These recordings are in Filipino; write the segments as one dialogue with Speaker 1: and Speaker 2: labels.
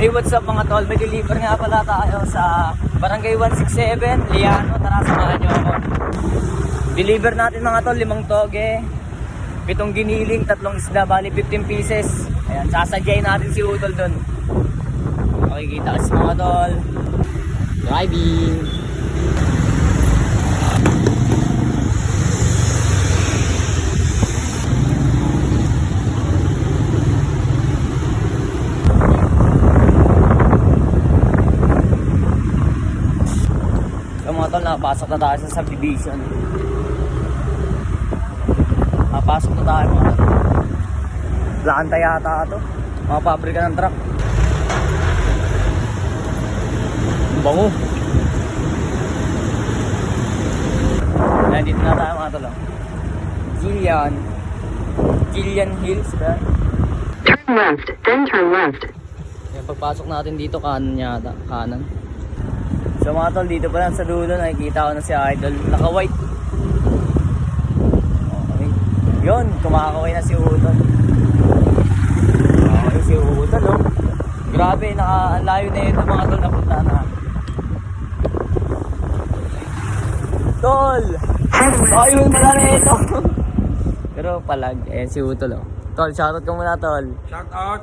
Speaker 1: Hey, what's up mga tol? May deliver nga pala tayo sa Barangay 167, Liano. Tara, samahan nyo ako. Deliver natin mga tol, limang toge, pitong giniling, tatlong isda, bali 15 pieces. Ayan, sasadyain natin si Utol dun. Makikita kasi mga tol. Driving. Yung mga tol, napasok na tayo sa subdivision. Napasok na tayo mga tol. Planta yata ito. Mga pabrika ng truck. Ang Bango. Nandito na tayo mga tol. oh. Gillian. Gillian Hills ba?
Speaker 2: Turn left, then turn left.
Speaker 1: Yung pagpasok natin dito, kanan yata. Kanan. So mga tol, dito pa lang sa dulo, nakikita ko na si Idol. Naka-white. Okay. Yun, kumakaway na si Utol. Okay, si Utol, oh. Grabe, naka, ang layo na ito mga tol, napunta na. Tol! Ayun pala na ito. Pero palag, ayan si Utol, oh. Tol, shoutout ka muna, Tol.
Speaker 3: Shout out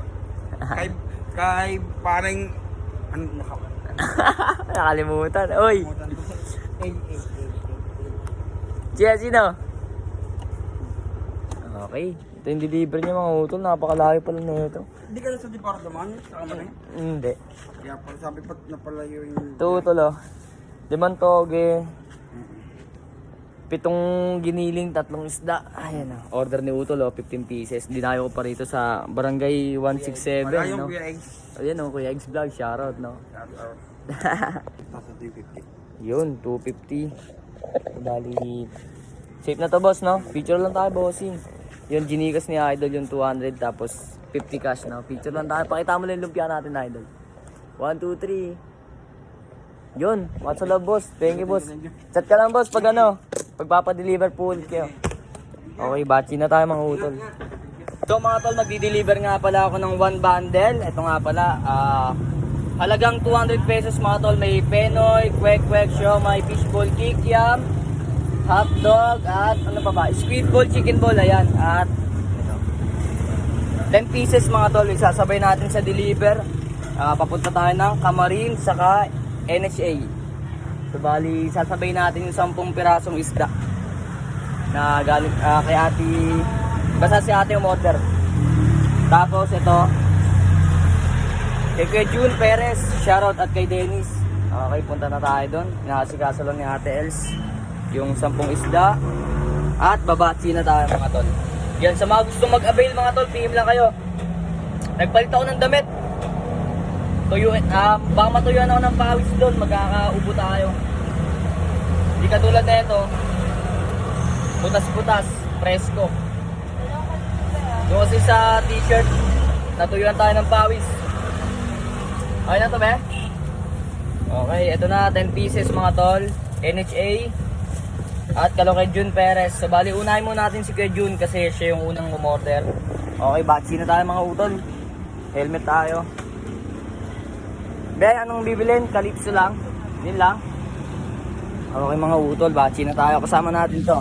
Speaker 3: kay kay parang ano naka
Speaker 1: Nakalimutan. Oy! Siya, sino? Okay. Ito yung deliver niya mga utol. Napakalayo pala na ito.
Speaker 3: Hindi ka na sa department, saka man eh.
Speaker 1: Hindi.
Speaker 3: Kaya pala sabi pa napalayo yung
Speaker 1: Ito utol oh. Limang toge. Pitong giniling, tatlong isda. Ayan oh. Order ni Utol oh, 15 pieces. Dinayo ko pa rito sa Barangay 167,
Speaker 3: Wala yung
Speaker 1: no?
Speaker 3: Kuya Eggs.
Speaker 1: Ayan oh, Kuya Eggs Vlog, shoutout, no?
Speaker 3: Shout out. Nasa 350.
Speaker 1: Yun, 250. Bali, safe na to boss, no? Picture lang tayo, bossing. Yun, ginigas ni Idol yung 200, tapos 50 cash, no? Picture lang tayo. Pakita mo lang yung lumpia natin, Idol. 1, 2, 3. Yun, what's up, boss? Thank you, boss. Chat ka lang, boss, pag ano, pagpapadeliver po ulit kayo. Okay, batchi na tayo, mga utol. So mga tol, magdi-deliver nga pala ako ng one bundle. Ito nga pala, ah, halagang 200 pesos mga tol. May penoy, kwek kwek, siomay, fishball, kikiam, hot dog, at ano pa ba? Squid ball, chicken ball, ayan. At ito. 10 pieces mga tol, isasabay natin sa deliver. Ah, papunta tayo ng Kamarin, saka NHA. So bali, sasabay natin yung 10 pirasong isda na galing ah, kay ate basta si ate yung order tapos ito kay Kuya June Perez shoutout at kay Dennis. Okay punta na tayo doon. Nakasikaso lang ni ate Els yung 10 isda. At babatsi na tayo mga tol. Yan sa mga gusto mag-avail mga tol PM lang kayo. Nagpalit ako ng damit. Tuyo ah baka matuyuan ako ng pawis doon. Magkakaubo tayo. Hindi katulad na ito. Butas-butas, presko. Yung kasi sa t-shirt, natuyuan tayo ng pawis. Okay na to, be? Okay, ito na, 10 pieces mga tol. NHA. At kalo kay June Perez. So, bali, unahin muna natin si Kuya June kasi siya yung unang umorder. Okay, batsi na tayo mga utol. Helmet tayo. Be, anong bibilin? Calypso lang. Yun lang. Okay mga utol, batsi na tayo. Kasama natin to.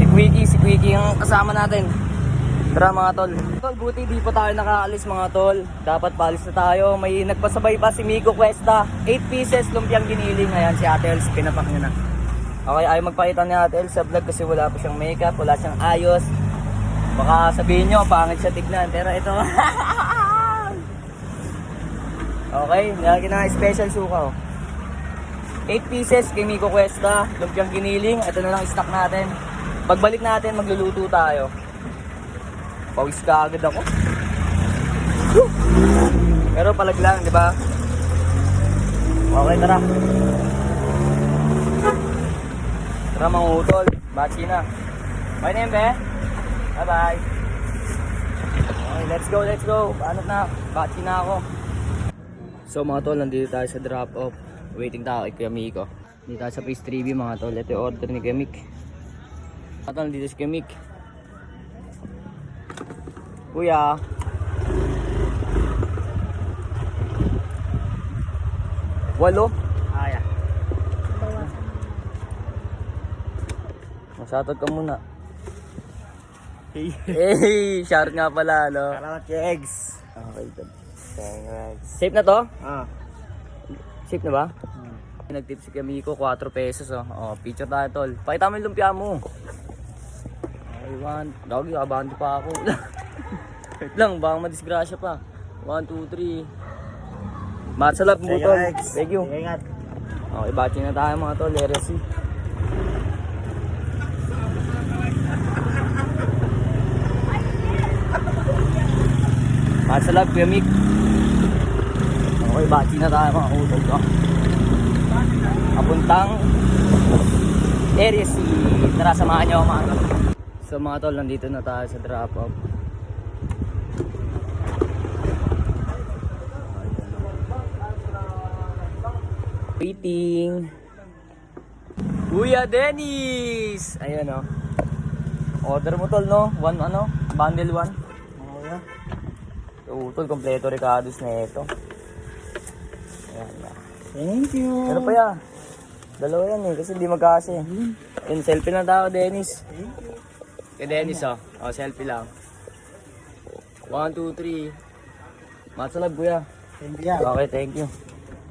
Speaker 1: Si Quickie, si Quickie ang kasama natin. Tara mga tol. Tol, buti di pa tayo nakaalis mga tol. Dapat paalis na tayo. May nagpasabay pa si Miko Cuesta. 8 pieces lumpiang giniling. Ayan si Ate Els, pinapak niya na. Okay, ayaw magpakita ni Ate Els sa vlog kasi wala pa siyang makeup, wala siyang ayos. Baka sabihin nyo, pangit siya tignan. Pero ito. okay, nilagyan na special suka oh. 8 pieces kay Miko Cuesta, lumpiang giniling. Ito na lang stock natin. Pagbalik natin, magluluto tayo. Pawis ka agad ako. Pero palag lang, di ba? Okay, tara. Tara mga utol. Bachi na. Okay na yun, be? Bye-bye. Okay, let's go, let's go. Paano na? Bachi na ako. So mga tol, nandito tayo sa drop off. Waiting tayo kay Kuya Miko. Dito tayo sa phase 3B mga tol. Ito yung order ni Kuya Mick. Mga tol, nandito si Kuya Mick. Kuya. Walo?
Speaker 3: Ah, Aya.
Speaker 1: Masatag ka muna. Hey. hey, shout nga pala, no?
Speaker 3: Salamat, Kegs.
Speaker 1: Okay, good.
Speaker 3: Congrats.
Speaker 1: Safe na to?
Speaker 3: Ah.
Speaker 1: Safe na ba? Hmm. Nag-tip si Kamiko, 4 pesos, oh. oh picture tayo, tol. Pakita mo yung lumpia mo. I want. Doggy, abante pa ako. Wait lang, baka madisgrasya pa. 1, 2, 3. Matsalap mo, tol. Thank you.
Speaker 3: Ingat.
Speaker 1: Okay, batching na tayo mga tol. C. Matsalap, Kuya Mick. Okay, batching na tayo mga utol ko. Papuntang Area C. Tara, samahan ako mga tol. So mga tol, nandito na tayo sa drop Waiting. Kuya Dennis! Ayan o. Order mo tol no? One ano? Bundle one.
Speaker 3: Oh, yeah.
Speaker 1: So, tol, kompleto Ricardo's na ito. Ayan na.
Speaker 3: Thank you.
Speaker 1: Pero pa ya. Dalawa yan eh, kasi hindi magkasi. Yun, selfie lang tayo, Dennis. Kay Dennis oh. Oh, selfie lang. One, two, three. Matsalab, kuya.
Speaker 3: Thank you.
Speaker 1: Okay, thank you.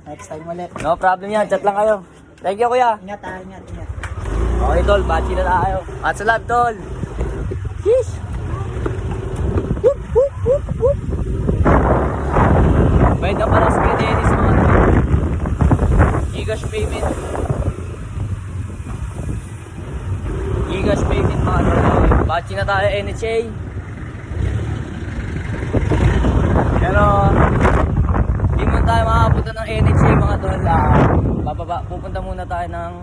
Speaker 3: Next time ulit.
Speaker 1: No problem yan, chat lang kayo. Thank you, kuya.
Speaker 3: Ingat ah, ingat, ingat.
Speaker 1: Okay, tol. Bachi na tayo. At sa lab, tol. Sheesh. Whoop, whoop, whoop, whoop. Bayad na pala sa Dennis, mga tol. Gcash payment. Gcash payment, mga tol. Bachi na tayo, NHA. Pero, tayo makapunta ng NHA, mga tol. Ah, bababa, pupunta muna tayo ng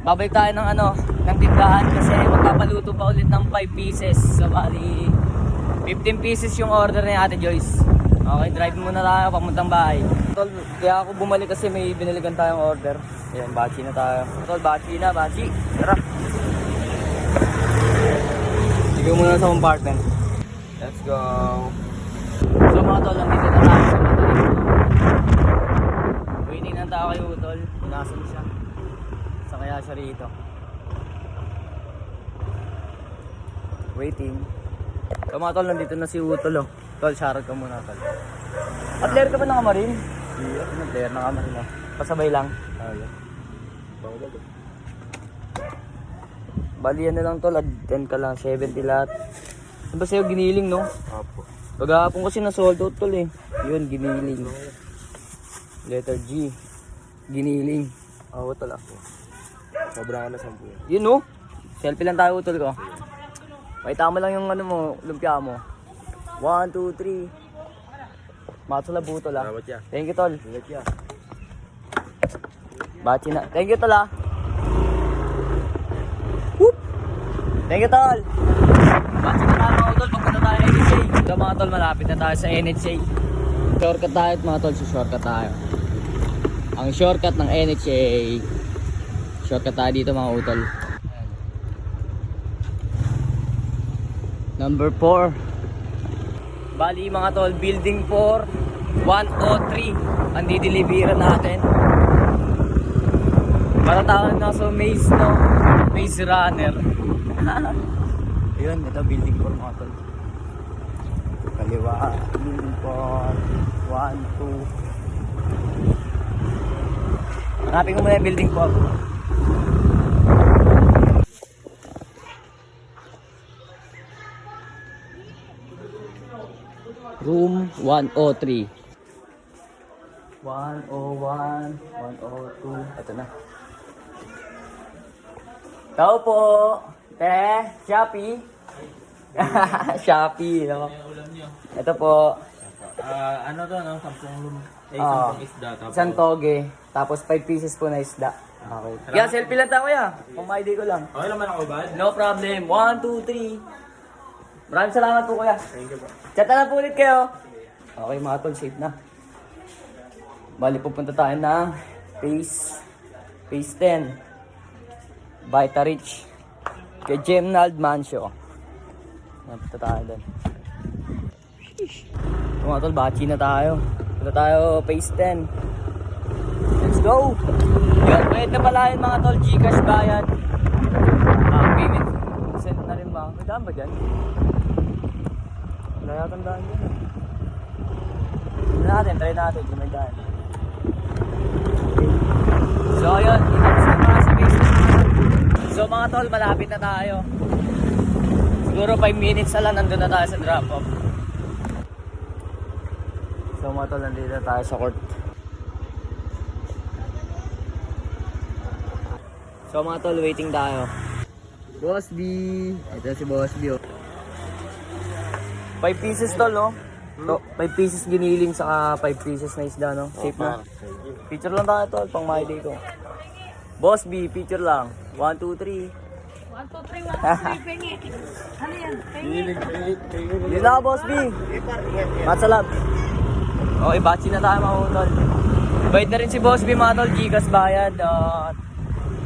Speaker 1: Babalik tayo ng ano, ng tindahan kasi magpapaluto pa ulit ng 5 pieces. So bali 15 pieces yung order ni Ate Joyce. Okay, drive muna tayo pamuntang bahay. Tol, kaya ako bumalik kasi may biniligan tayong order. Ayan, bachi na tayo. Tol, bachi na, bachi. Tara. Sige muna sa compartment. Let's go. So mga tol, nandito na tayo sa ng tao kay Utol. Punasan siya. Sa kaya siya rito. Waiting. Mga tol, nandito na si Utol oh. Tol, shoutout ka muna tol. At layer ka ba ng kamarin? Iya. Ano, layer ng kamarin oh. Pasabay lang. Ah, yeah. Bali yan na lang tol, add 10 ka lang, 70 lahat. Ano ba sa'yo, giniling no?
Speaker 3: Apo.
Speaker 1: Pagkahapon kasi na sold out tol eh. Yun, giniling. Letter G. Giniling. Oo, tol ako.
Speaker 3: Sobrang ka na sampu.
Speaker 1: Yun no? Selfie lang tayo utol ko. Pakita mo lang yung ano mo, lumpia mo. 1, 2, 3. Matsula butol ah.
Speaker 3: Salamat ya.
Speaker 1: Thank you tol.
Speaker 3: Ingat ya.
Speaker 1: Bachi na. Thank you tol ah. Whoop! Thank you tol. Bachi na tayo mga tol. Pagpunta tayo sa NHA. Ito mga tol, malapit na tayo sa NHA. Shortcut tayo mga tol. So shortcut tayo. Ang shortcut ng NHA. Shortcut tayo dito mga utol. Number 4. Bali mga tol, building 4, 103. Ang dideliveran natin. Para tayo na sa maze, no? Maze runner. Ayun, ito building 4 mga tol. Kaliwa, building 4, 1, 2. Hanapin ko muna yung building 4. Room 103. 101, 102. Ito na. Tao po. Te, Shopee. Shopee, no? Ito po.
Speaker 3: Ah, ano to, no? Sampung lum.
Speaker 1: Ah.
Speaker 3: sampung isda. Tapos,
Speaker 1: Isang toge. Tapos 5 pieces po na isda. Okay. Yeah, selfie lang tayo ya. Kung ma-ID ko lang.
Speaker 3: Okay naman ako, bad?
Speaker 1: No problem. 1, 2, 3. Maraming salamat po kuya.
Speaker 3: Thank you po.
Speaker 1: Chat na lang po ulit kayo. Okay mga tol, safe na. Bali, pupunta tayo ng phase, phase 10. Vita Rich. Kay Gemnald Mancio. Punta tayo doon. Sheesh. Mga tol, bachi na tayo. Punta tayo phase 10. go! Yun, bayad na pala yun mga tol, Gcash bayad. Ah, payment. Send na rin ba? May daan ba dyan? Wala yatang daan dyan. eh. Try natin, try natin kung may daan. So yun, sa mga sa Facebook. So mga tol, malapit na tayo. Siguro 5 minutes na lang nandun na tayo sa drop off. So mga tol, nandito na tayo sa court. So mga tol, waiting tayo. Boss B! Ito si Boss B oh. 5 pieces tol no? So, 5 pieces giniling saka 5 pieces na isda no? Safe na. Picture lang tayo tol, pang my day ko. Boss B, picture lang. 1, 2, 3.
Speaker 4: 1, 2, 3, 1, 2, 3, pengi. Ano yan? Pengi.
Speaker 1: Yun na Boss B. Matsalab. Okay, batsi na tayo mga tol. Bayad na rin si Boss B mga Gcash bayad. Uh,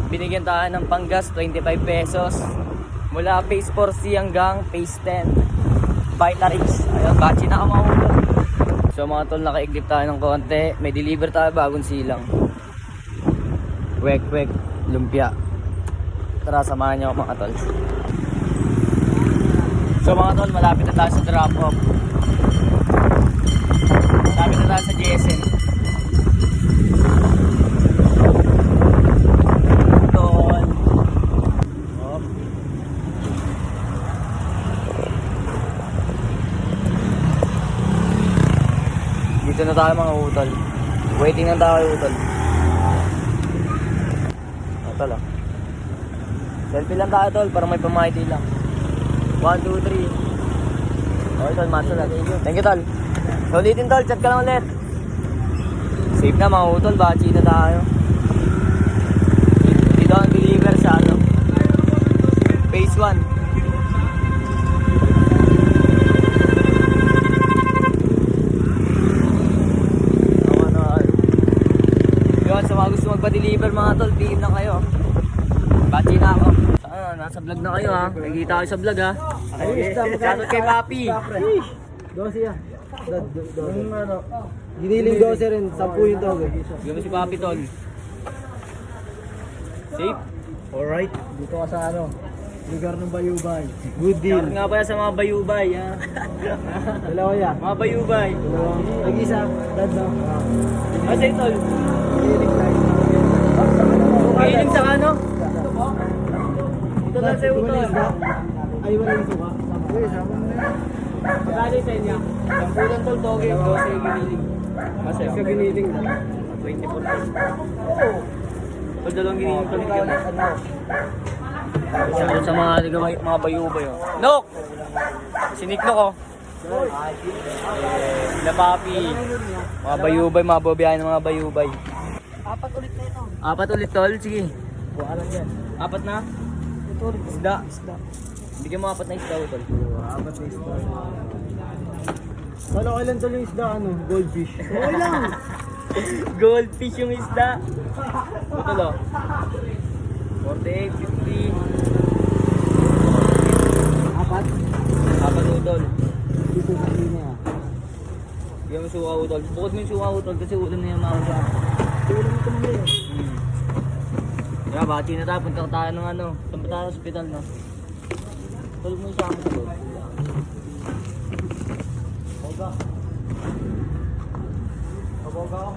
Speaker 1: binigyan tayo ng panggas, 25 pesos. Mula phase 4C hanggang phase 10. Vitalix. Ayun, batsi na ka mga tol. So mga tol, nakaiglip tayo ng konti. May deliver tayo bagong silang. Wek, wek, lumpia. Tara, samahan niyo mga tol. So mga tol, malapit na tayo sa drop off. Malapit na tayo sa GSM. Tol. Op. Dito na tayo mga utol. Waiting na tayo utol. Utol ah. Selfie lang tayo tol para may pamahidi lang. 1, 2, 3. Okay tol, maso na. Thank you. Thank you tol. So ulitin tol, chat ka lang ulit. Safe na mga utol, bachi na tayo. Vlog na kayo ha. Nakikita kayo sa vlog ha. Shoutout kay Papi.
Speaker 5: Dose yan. Yung ano, giniling dose rin, sampu yung toge.
Speaker 1: Bigyan mo si Papi tol. Safe.
Speaker 5: Alright, dito ka sa ano, lugar ng Bayubay. Good deal.
Speaker 1: Shoutout nga pala sa mga bayubay ha.
Speaker 5: Dalawa yan.
Speaker 1: Mga bayubay.
Speaker 5: Nag-isa, dad na.
Speaker 1: Ah, say tol.
Speaker 5: Giniling tayo.
Speaker 1: Kailin sa ano? Ito lang sa'yo tol.
Speaker 5: Ay, wala yung suka. Okay, sama na yan.
Speaker 1: Magkali sa inyo. Sampulan tol toge. 12 giniling. Kasi
Speaker 5: Sa giniling na.
Speaker 1: 24 tol. Tol, dalawang giniling tol.
Speaker 5: Ano?
Speaker 1: Shoutout sa mga, mga, mga bayubay oh. Nok! Sinik Nok oh. Na papi. Mga bayubay, mga babiyahin ng mga bayubay.
Speaker 4: Apat ulit na ito.
Speaker 1: Apat ulit tol, sige.
Speaker 5: Buka lang yan.
Speaker 1: Apat na?
Speaker 5: Ulit.
Speaker 1: Isda. Isda. Bigyan mo apat na isda tol.
Speaker 5: Apat na isda. Wala okay lang tuloy yung isda, ano, goldfish. Okay lang.
Speaker 1: Goldfish yung isda. Ito lo. 48, 50.
Speaker 5: Apat?
Speaker 1: Apat utol.
Speaker 5: Dito sa linya.
Speaker 1: Bigyan mo suka utol. Bukod mo yung suka utol kasi ulam na yung mga usa.
Speaker 5: Tulong ito mga.
Speaker 1: Kaya bati na tayo. Punta tayo ng ano. Ba tayo hospital no? Tulog mo yung sa amin sa loob. Boga. Boga ako.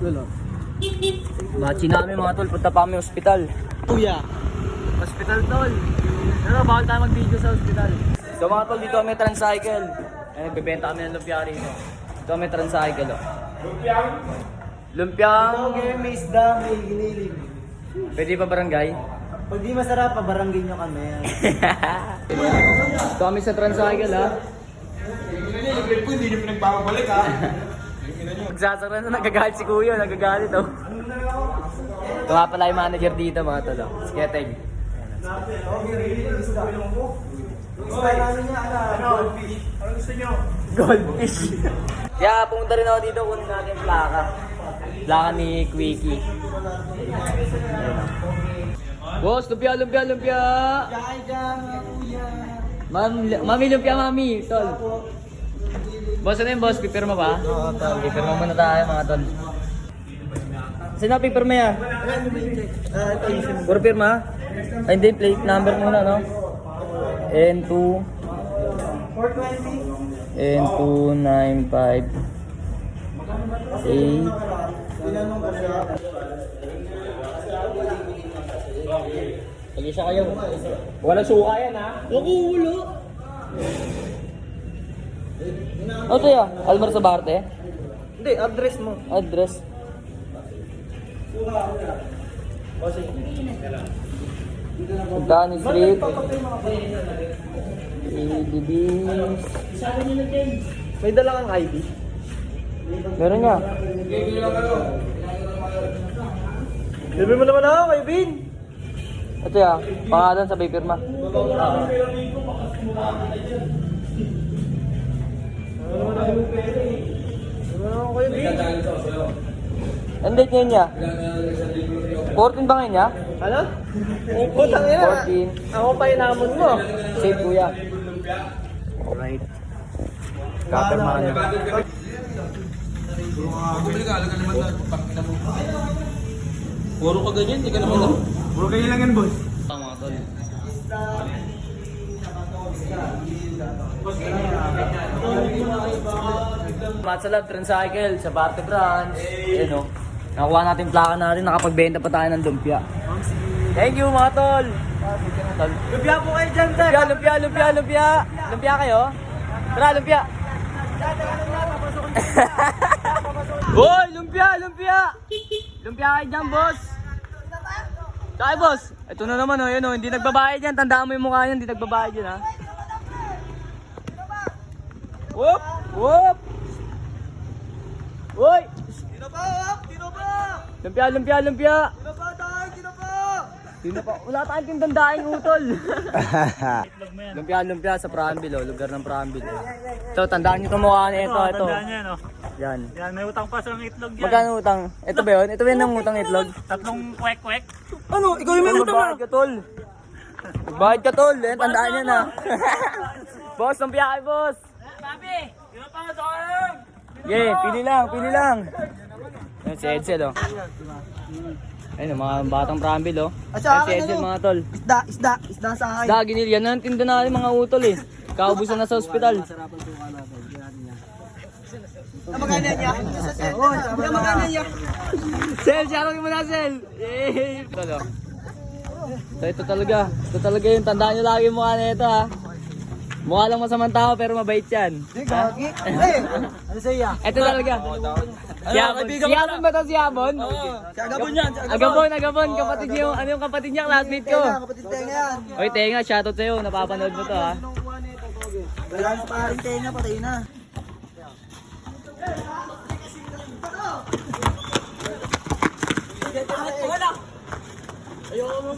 Speaker 5: Wala.
Speaker 1: Bachi namin mga tol, punta pa kami hospital.
Speaker 5: Kuya.
Speaker 1: Hospital tol. Pero bawal tayo mag-video sa hospital. So mga tol, dito kami tricycle. Eh, nagbebenta kami ng lumpia rito. Dito kami tricycle. Oh. Lumpiang? Lumpiang?
Speaker 5: Okay, may isda, may giniling.
Speaker 1: Pwede pa barangay?
Speaker 5: Pag di masarap, pabarangay nyo kami.
Speaker 1: Dito kami sa tricycle ha.
Speaker 3: Libre po, hindi niyo pinagbabalik ha.
Speaker 1: Magsasara na nagagalit si kuya, nagagalit oh. Ito nga pala yung manager dito mga tol. oh.
Speaker 5: Ano, goldfish. Nyo?
Speaker 1: Goldfish. Kaya pumunta rin ako dito kunin natin yung plaka. Plaka ni Quickie. Boss, lumpia, lumpia, lumpia! Mam, mami, lumpia, mami. Tol. Boss, ano yung boss? Pipirma ba?
Speaker 5: Oo, tol.
Speaker 1: Pipirma muna tayo mga tol. Sino paper mo yan?
Speaker 5: Ah,
Speaker 1: Puro pirma? Ay, hindi, plate number muna, no? N2 N295 A Pag-isa kayo. Wala suka yan, ha?
Speaker 5: Ako, ulo.
Speaker 1: Ano to ya? Almar sa Barte?
Speaker 5: Hindi, address mo.
Speaker 1: Address? Dani Street. ADB.
Speaker 5: May dala kang ID.
Speaker 1: Meron nga.
Speaker 5: Libre mo naman ako, kay.
Speaker 1: Ito ya, pangalan sa paper ma.
Speaker 5: Naman kayo, Vin?
Speaker 1: Ang date ngayon niya? 14 ba ngayon niya?
Speaker 5: Ano? Putang ina.
Speaker 1: 14.
Speaker 5: Ako pa inamon mo.
Speaker 1: Safe kuya. Alright. Copper man.
Speaker 3: Puro ka ganyan, di ka naman Puro ganyan lang yan, boss.
Speaker 1: Tama tol. Matsalab Tricycle sa Barte Branch. Ayan o. Nakuha natin plaka natin, nakapagbenta pa tayo ng lumpia. Thank you mga tol.
Speaker 5: Lubya po kayo dyan, sir.
Speaker 1: Lumpia, lumpia, lumpia, lumpia. Lumpia kayo? Tara, lumpia. Hoy, lumpia, lumpia. Lumpia kayo dyan, boss. Kaya, boss. Ito na naman, oh, yun, oh. Hindi nagbabayad yan. Tandaan mo yung mukha yan, hindi nagbabayad yan, ha. Whoop! Whoop! Hoy!
Speaker 5: Tino pa, oh! Tino pa!
Speaker 1: Lumpia, lumpia, lumpia.
Speaker 5: Tino pa!
Speaker 1: Sino pa? Wala tayong tindandaing utol. lumpia, lumpia sa Prambil, oh. Lugar ng Prambil. Oh. Ito, tandaan nyo itong mukha niya. Ito, ito.
Speaker 6: Tandaan yan, oh.
Speaker 1: Yan.
Speaker 6: Yan, may utang pa sa itlog yan.
Speaker 1: Magkano utang? Ito ba yun? Ito ba yun ang utang itlog?
Speaker 6: Tatlong kwek-kwek.
Speaker 1: Ano? Ikaw yung may utang ka, tol. Magbayad ka, tol. Eh, tandaan niya na. boss, ang kay boss.
Speaker 4: Sabi,
Speaker 1: Yeah, pili lang, pili lang. Yan si Edsel, oh. Ayun, mga batang Prambil, oh.
Speaker 5: At sa
Speaker 1: si
Speaker 5: akin, ano?
Speaker 1: mga tol.
Speaker 5: Isda, isda, isda sa akin.
Speaker 1: Da, ginil, yan ang tinda natin mga utol, eh. Kaubusan na sa ospital.
Speaker 5: Ang magana niya. Oo, ang magana niya.
Speaker 1: Sel, shoutout mo na, Sel! Yay! Tolo. So, ito talaga. Ito talaga yung tandaan nyo lagi yung mukha na ito, ha. Mukha lang masamang tao, pero mabait yan.
Speaker 5: Hindi, gagi. Eh, ano sa iya?
Speaker 1: Ito talaga. Si Abon. Si Abon ba to si Abon?
Speaker 5: Si Agabon yan,
Speaker 1: Agabon, Agabon. Kapatid niyo. Ano yung kapatid niya? Classmate ko.
Speaker 5: Kapatid tenga yan.
Speaker 1: Oy, tenga. Shoutout sa'yo. Napapanood mo to, ha.
Speaker 5: Wala sa paring tenga, patay na. Ayoko mo